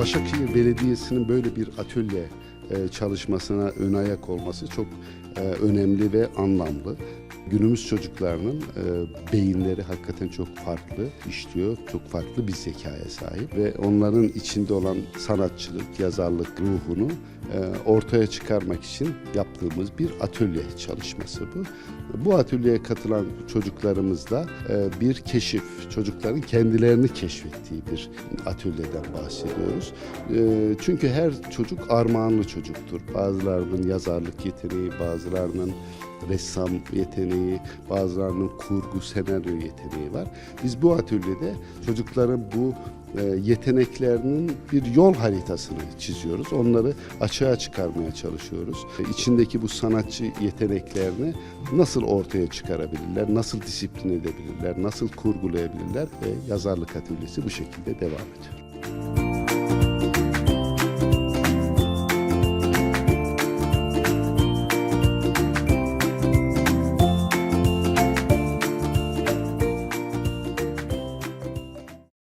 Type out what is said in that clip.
Başakşehir Belediyesi'nin böyle bir atölye e, çalışmasına ön ayak olması çok e, önemli ve anlamlı. Günümüz çocuklarının e, beyinleri hakikaten çok farklı işliyor, çok farklı bir zekaya sahip ve onların içinde olan sanatçılık, yazarlık ruhunu e, ortaya çıkarmak için yaptığımız bir atölye çalışması bu. Bu atölyeye katılan çocuklarımızda e, bir keşif, çocukların kendilerini keşfettiği bir atölyeden bahsediyoruz. E, Çünkü her çocuk armağanlı çocuktur. Bazılarının yazarlık yeteneği, bazılarının ressam yeteneği, bazılarının kurgu, senaryo yeteneği var. Biz bu atölyede çocukların bu e, yeteneklerinin bir yol haritasını çiziyoruz. Onları açığa çıkarmaya çalışıyoruz. E, İçindeki bu sanatçı yeteneklerini nasıl ortaya çıkarabilirler, nasıl disiplin edebilirler, nasıl kurgulayabilirler ve yazarlık atölyesi bu şekilde devam ediyor.